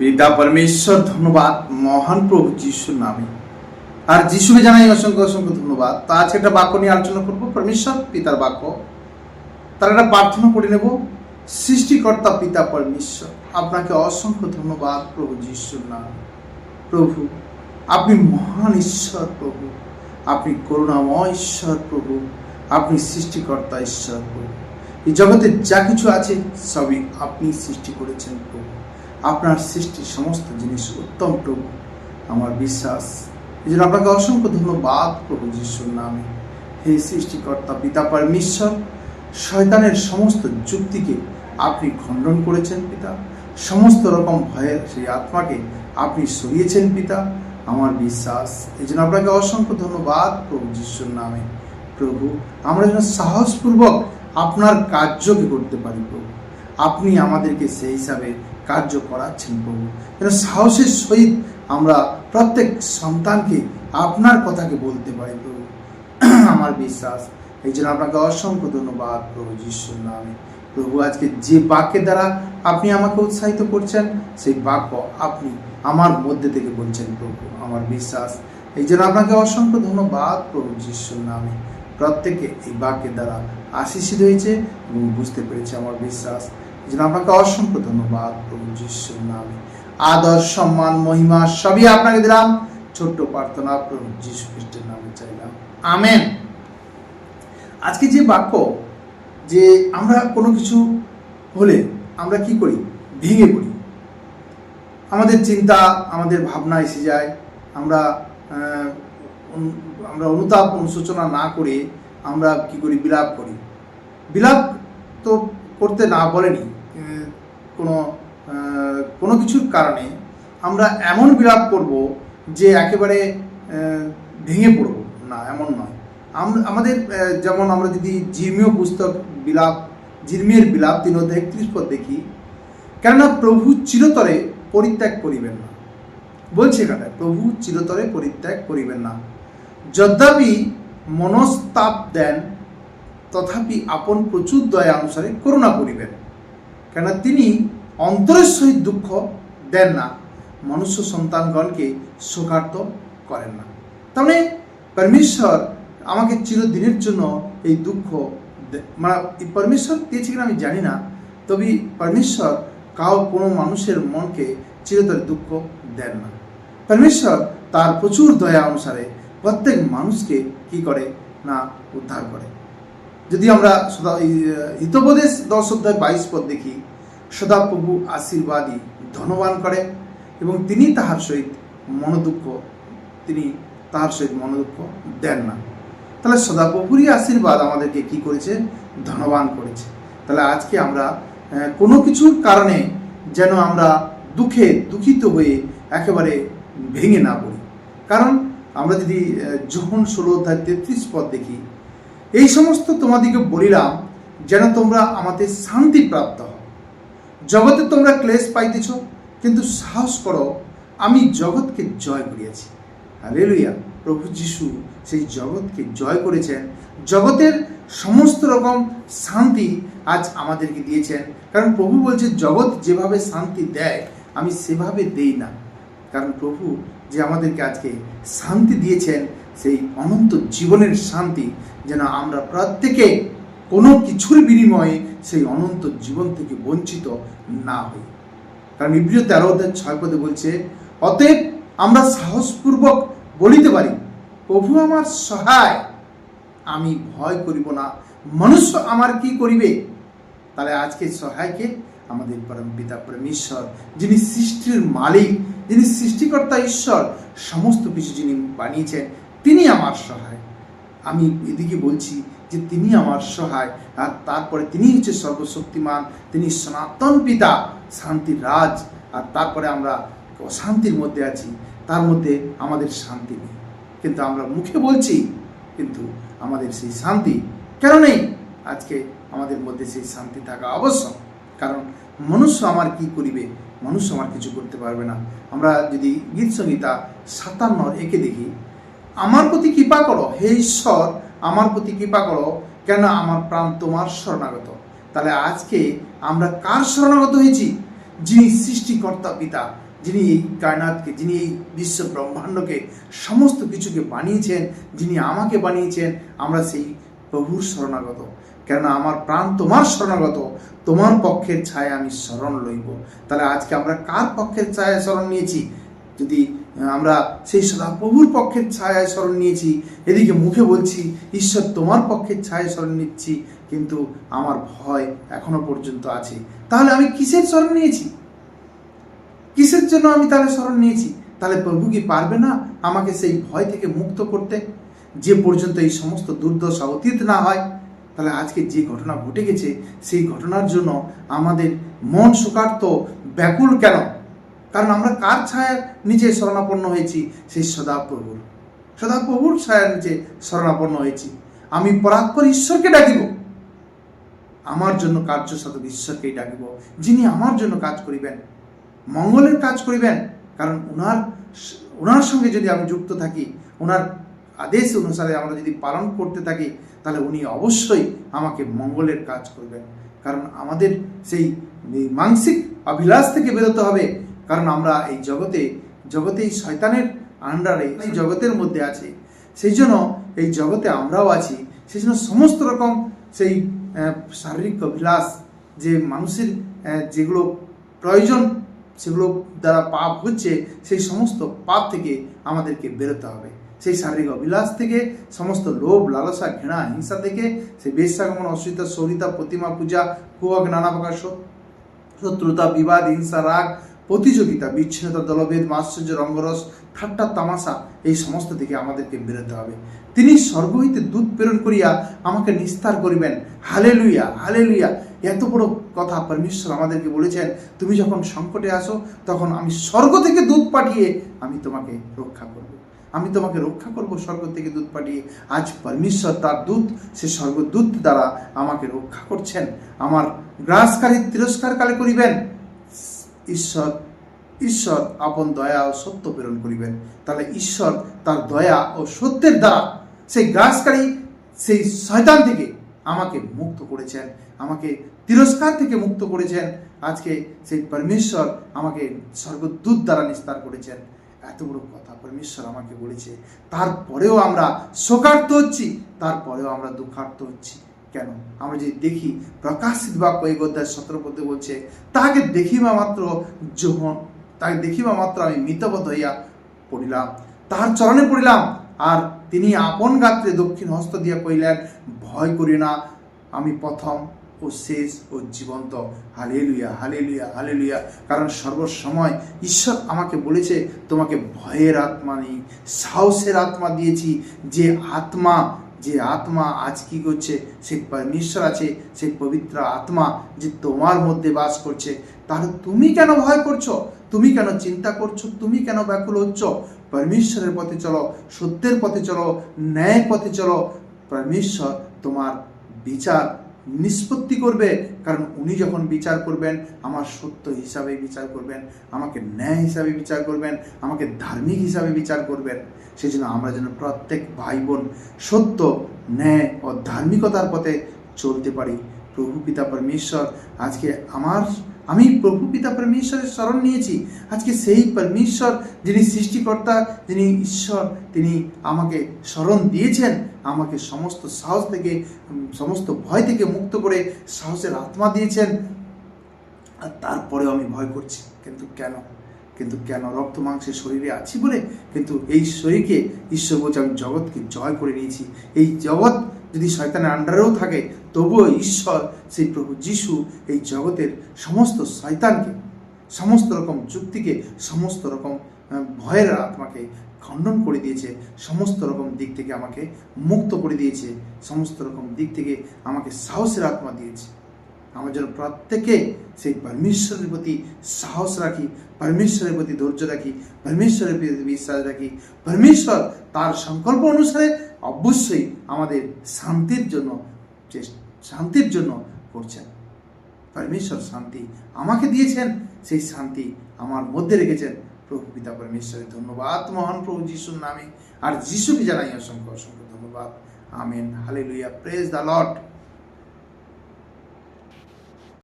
পিতা পরমেশ্বর, ধন্যবাদ। মহান প্রভু যিশুর নামে। আর যিশুকে জানাই অসংখ্য অসংখ্য ধন্যবাদ। তা আজকে একটা বাক্য নিয়ে আলোচনা করব। পরমেশ্বর, পিতার বাক্য। তার একটা প্রার্থনা করে নেব। সৃষ্টিকর্তা, পিতা পরমেশ্বর, আপনাকে অসংখ্য ধন্যবাদ প্রভু যিশুর নামে। প্রভু, আপনি মহান ঈশ্বর প্রভু। আপনি করুণাময় ঈশ্বর প্রভু। আপনি সৃষ্টিকর্তা ঈশ্বর প্রভু। এই জগতে যা কিছু আছে, সবই আপনি সৃষ্টি করেছেন প্রভু। আপনার সৃষ্টির সমস্ত জিনিস উত্তম প্রভু আমার বিশ্বাস। এই জন্য আপনাকে অসংখ্য ধন্যবাদ প্রভু যিশুর নামে। হে সৃষ্টিকর্তা, পিতা পরমেশ্বর, শয়তানের সমস্ত যুক্তিকে আপনি খণ্ডন করেছেন, পিতা। সমস্ত রকম ভয়ের সেই আত্মাকে আপনি সরিয়েছেন, পিতা, আমার বিশ্বাস। এই জন্য আপনাকে অসংখ্য ধন্যবাদ প্রভু যিশুর নামে। প্রভু, আমরা যেন সাহসপূর্বক আপনার কার্যকে করতে পারি, প্রভু। আপনি আমাদেরকে সেই হিসাবে কার্য করাচ্ছেন প্রভু। যেন সাহসের সহিত আমরা প্রত্যেক সন্তানকে আপনার কথাকে বলতে পারি প্রভু। আমার বিশ্বাস, এই জন্য আপনাকে অসংখ্য ধন্যবাদ প্রভু যিশুর নামে। প্রভু, আজকে যে বাক্যের দ্বারা আপনি আমাকে উৎসাহিত করছেন, সেই বাক্য আপনি আমার মধ্যে থেকে বলছেন প্রভু। আমার বিশ্বাস, এই জন্য আপনাকে অসংখ্য ধন্যবাদ প্রভু যিশুর নামে। প্রত্যেকে এই বাক্যের দ্বারা আশিসিত হয়েছে এবং বুঝতে পেরেছে আমার বিশ্বাস। জন্য আপনাকে অসংখ্য ধন্যবাদ, প্রভু যিশুর নামে। আদর, সম্মান, মহিমা, সবই আপনাকে দিলাম। ছোট্ট প্রার্থনা প্রভু যিশু খ্রিস্টের নামে চাইলাম। আমেন। আজকে যে বাক্য, যে আমরা কোনো কিছু হলে আমরা কি করি? ভেঙে পড়ি। আমাদের চিন্তা, আমাদের ভাবনা এসে যায়। আমরা আমরা অনুতাপ, অনুশোচনা না করে আমরা কি করি? বিলাপ করি। বিলাপ তো করতে না বলেনি। কোনো কোনো কিছুর কারণে আমরা এমন বিলাপ করব যে একেবারে ভেঙে পড়ব। না, এমন নয়। আমাদের যেমন আমরা যদি জির্মীয় পুস্তক বিলাপ জির্মিয়ের বিলাপ তিন অধ্যায় একত্রিশ পদ দেখি, কেননা প্রভু চিরতরে পরিত্যাগ করিবেন না। বলছে এখানে, প্রভু চিরতরে পরিত্যাগ করিবেন না। যদ্যাপি মনস্তাপ দেন, তথাপি আপন প্রচুর দয়া অনুসারে করুণা করিবেন। কেন তিনি অন্তরের সহিত দুঃখ দেন না। মনুষ্য সন্তানগণকে শোকার্ত করেন না। তার মানে পরমেশ্বর আমাকে চিরদিনের জন্য এই দুঃখ মানে পরমেশ্বর দিয়েছে কিনা আমি জানি না, তবে পরমেশ্বর কাউ কোনো মানুষের মনকে চিরতরে দুঃখ দেন না। পরমেশ্বর তার প্রচুর দয়া অনুসারে প্রত্যেক মানুষকে কি করে না উদ্ধার করে। যদি আমরা সদা হিতোপদেশ দশ অধ্যায় বাইশ পদ দেখি সদাপ্রভু আশীর্বাদী ধনবান করে এবং তিনি তাহার সহিত মনোদুঃখ, তিনি তাহার সহিত মনোদুঃখ দেন না। তাহলে সদাপ্রভুরই আশীর্বাদ আমাদেরকে কি করেছে? ধনবান করেছে। তাহলে আজকে আমরা কোনো কিছুর কারণে যেন আমরা দুঃখে দুঃখিত হয়ে একেবারে ভেঙে না পড়ি। কারণ আমরা যদি যখন ষোলো অধ্যায় তেত্রিশ পদ দেখি এই সমস্ত তোমাদিকে বলিলাম, যেন তোমরা আমাদের শান্তি প্রাপ্ত হও। জগতে তোমরা ক্লেশ পাইতেছ, কিন্তু সাহস করো, আমি জগৎকে জয় করিয়াছি। হালেলুয়া। প্রভু যিশু সেই জগৎকে জয় করেছেন। জগতের সমস্ত রকম শান্তি আজ আমাদেরকে দিয়েছেন। কারণ প্রভু বলছে, জগৎ যেভাবে শান্তি দেয়, আমি সেভাবে দেই না। কারণ প্রভু যে আমাদেরকে আজকে শান্তি দিয়েছেন সেই অনন্ত জীবনের শান্তি যেন আমরা প্রত্যেকে কোনো কিছুর বিনিময়ে সেই অনন্ত জীবন থেকে বঞ্চিত না হই। কারণ ইব্রিয় তেরো অধ্যায় ছয় পদে বলছে, অতএব আমরা সাহসপূর্বক বলিতে পারি, প্রভু আমার সহায়, আমি ভয় করিব না। মনুষ্য আমার কি করিবে? তাহলে আজকে সহায়কে আমাদের পরম পিতা পরমেশ্বর, যিনি সৃষ্টির মালিক, যিনি সৃষ্টিকর্তা ঈশ্বর, সমস্ত কিছু যিনি বানিয়েছেন তিনি আমার সহায়। আমি এদিকে বলছি যে তিনি আমার সহায় আর তারপরে তিনি হচ্ছে সর্বশক্তিমান, তিনি সনাতন পিতা, শান্তির রাজ আর তারপরে আমরা অশান্তির মধ্যে আছি, তার মধ্যে আমাদের শান্তি নেই। কিন্তু আমরা মুখে বলছি, কিন্তু আমাদের সেই শান্তি কেন নেই? আজকে আমাদের মধ্যে সেই শান্তি থাকা আবশ্যক। কারণ মনুষ্য আমার কি করিবে? মনুষ্য আমার কিছু করতে পারবে না। আমরা যদি গীত সংহিতা সাতান্ন একে দেখি আমার প্রতি কৃপা করো, হে ঈশ্বর, আমার প্রতি কৃপা করো কেন আমার প্রাণ তোমার শরণাগত। তাহলে আজকে আমরা কার শরণাগত হয়েছি? যিনি সৃষ্টিকর্তা, পিতা, যিনি এই কায়নাতকে, যিনি এই বিশ্ব ব্রহ্মাণ্ডকে সমস্ত কিছুকে বানিয়েছেন, যিনি আমাকে বানিয়েছেন, আমরা সেই প্রভুর শরণাগত। কেননা আমার প্রাণ তোমার শরণাগত, তোমার পক্ষের ছায়া আমি শরণ লইব। তাহলে আজকে আমরা কার পক্ষের ছায়া শরণ নিয়েছি? যদি আমরা সেই সদাপ্রভুর পক্ষের ছায়ায় স্মরণ নিয়েছি, এদিকে মুখে বলছি, ঈশ্বর তোমার পক্ষের ছায়ায় স্মরণ নিচ্ছি, কিন্তু আমার ভয় এখনও পর্যন্ত আছে। তাহলে আমি কিসের স্মরণ নিয়েছি? কিসের জন্য আমি তাহলে স্মরণ নিয়েছি? তাহলে প্রভু কি পারবে না আমাকে সেই ভয় থেকে মুক্ত করতে? যে পর্যন্ত এই সমস্ত দুর্দশা অতীত না হয়, তাহলে আজকে যে ঘটনা ঘটে গেছে, সেই ঘটনার জন্য আমাদের মন শোকার্ত ব্যাকুল কেন? কারণ আমরা কার ছায়ার নিচে শরণাপন্ন হয়েছি? সেই সদাপ্রভুর। সদাপ্রভুর ছায়ার নিচে শরণাপন্ন হয়েছি। আমি পরাৎপর ঈশ্বরকে ডাকিব। আমার জন্য কার্য সাধক ঈশ্বরকেই ডাকিব। যিনি আমার জন্য কাজ করিবেন, মঙ্গলের কাজ করিবেন। কারণ ওনার ওনার সঙ্গে যদি আমি যুক্ত থাকি ওনার আদেশ অনুসারে আমরা যদি পালন করতে থাকি, তাহলে উনি অবশ্যই আমাকে মঙ্গলের কাজ করবেন। কারণ আমাদের সেই মানসিক অভিলাষ থেকে বেরোতে হবে। কারণ আমরা এই জগতে জগতে এই শয়তানের আন্ডারে এই জগতের মধ্যে আছে। সেই জন্য এই জগতে আমরাও আছি। সেই জন্য সমস্ত রকম সেই শারীরিক অভিলাষ যে মানুষের যেগুলো প্রয়োজন সেগুলো দ্বারা পাপ হচ্ছে সেই সমস্ত পাপ থেকে আমাদেরকে বেরোতে হবে। সেই শারীরিক অভিলাষ থেকে সমস্ত লোভ লালসা ঘৃণা হিংসা থেকে সেই বেশ্যাগমন অসুবিধা সরিতা প্রতিমা পূজা কুয়ক নানা প্রকার শত্রুতা বিবাদ হিংসা রাগ প্রতিযোগিতা, বিচ্ছিন্নতা, দলভেদ মাশ্চর্য রঙ্গরস, ঠাট্টা, তামাশা, এই সমস্ত থেকে আমাদেরকে বেরোতে হবে। তিনি স্বর্গ হইতে দুধ প্রেরণ করিয়া আমাকে নিস্তার করিবেন। হালে লুইয়া হালে লুইয়া এত বড় কথা পরমেশ্বর আমাদেরকে বলেছেন, তুমি যখন সংকটে আসো তখন আমি স্বর্গ থেকে দুধ পাঠিয়ে আমি তোমাকে রক্ষা করব। আমি তোমাকে রক্ষা করব স্বর্গ থেকে দুধ পাঠিয়ে। আজ পরমেশ্বর তার দূত, সে স্বর্গদূত দ্বারা আমাকে রক্ষা করছেন। আমার গ্রাসকারী তিরস্কার কালে করিবেন। ঈশ্বর ঈশ্বর আপন দয়া ও সত্য প্রেরণ করিবেন। তাহলে ঈশ্বর তার দয়া ও সত্যের দ্বারা সেই গ্রাসকারী, সেই শয়তান থেকে আমাকে মুক্ত করেছেন, আমাকে তিরস্কার থেকে মুক্ত করেছেন। আজকে সেই পরমেশ্বর আমাকে স্বর্গদূত দ্বারা নিস্তার করেছেন। এত বড় কথা পরমেশ্বর আমাকে বলেছে। তারপরেও আমরা শোকার্ত হচ্ছি, তারপরেও আমরা দুঃখার্ত হচ্ছি। কেন? আমরা যদি দেখি, প্রকাশিত বাক্য এই গদ্যার সতেরো বলছে, তাহাকে দেখিবা মাত্র যোহন তাকে দেখিবা মাত্র আমি মিতবত হইয়া পড়িলাম। তাহার চরণে পড়িলাম। আর তিনি আপন গাত্রে দক্ষিণ হস্ত দিয়া কইলেন ভয় করি না, আমি প্রথম ও শেষ ও জীবন্ত। Hallelujah hallelujah hallelujah. কারণ সর্বসময় ঈশ্বর আমাকে বলেছে, তোমাকে ভয়ের আত্মা নেই, সাহসের আত্মা দিয়েছি, যে আত্মা যে আত্মা আজ কি করছে? সে পরমেশ্বর আছে সেই পবিত্র আত্মা যে তোমার মধ্যে বাস করছে। তাহলে তুমি কেন ভয় করছ? তুমি কেন চিন্তা করছ? তুমি কেন ব্যাকুল হচ্ছ? পরমেশ্বরের পথে চলো, সত্যের পথে চলো, ন্যায়ের পথে চলো। পরমেশ্বর তোমার বিচার নিষ্পত্তি করবে, কারণ উনি যখন বিচার করবেন, আমার সত্য হিসাবে বিচার করবেন, আমাকে ন্যায় হিসাবে বিচার করবেন, আমাকে ধার্মিক হিসাবে বিচার করবেন সেই জন্য আমরা যেন প্রত্যেক ভাই বোন সত্য, ন্যায় ও ধার্মিকতার পথে চলতে পারি। প্রভু পিতা পরমেশ্বর, আজকে আমার, আমি প্রভু পিতা পরমেশ্বরের স্মরণ নিয়েছি। আজকে সেই পরমেশ্বর, যিনি সৃষ্টিকর্তা, যিনি ঈশ্বর, তিনি আমাকে স্মরণ দিয়েছেন। আমাকে সমস্ত সাহস থেকে, সমস্ত ভয় থেকে মুক্ত করে সাহসের আত্মা দিয়েছেন। আর তারপরেও আমি ভয় করছি। কিন্তু কেন? কিন্তু কেন? রক্ত, মাংসের শরীরে আছি বলে কিন্তু এই শরীরকে ঈশ্বর বলছে, আমি জগৎকে জয় করে নিয়েছি। এই জগৎ যদি শয়তানের আন্ডারেও থাকে, তবুও ঈশ্বর, সেই প্রভু যিশু এই জগতের সমস্ত শয়তানকে, সমস্ত রকম যুক্তিকে, সমস্ত রকম ভয়ের আত্মাকে খণ্ডন করে দিয়েছে, সমস্ত রকম দিক থেকে আমাকে মুক্ত করে দিয়েছে, সমস্ত রকম দিক থেকে আমাকে সাহসের আত্মা দিয়েছে। আমরা যেন প্রত্যেকে সেই পরমেশ্বরের প্রতি সাহস রাখি, পরমেশ্বরের প্রতি ধৈর্য রাখি, পরমেশ্বরের প্রতি বিশ্বাস রাখি। পরমেশ্বর তার সংকল্প অনুসারে অবশ্যই আমাদের শান্তির জন্য শান্তির জন্য করছেন। পরমেশ্বর শান্তি আমাকে দিয়েছেন, সেই শান্তি আমার মধ্যে রেখেছেন। প্রভু, পিতা পরমেশ্বরের ধন্যবাদ। মহান প্রভু যিশুর নামে আর যিশুকে জানাই অসংখ্য অসংখ্য ধন্যবাদ। আমেন। হালে লুইয়া প্রেজ দ্য লর্ড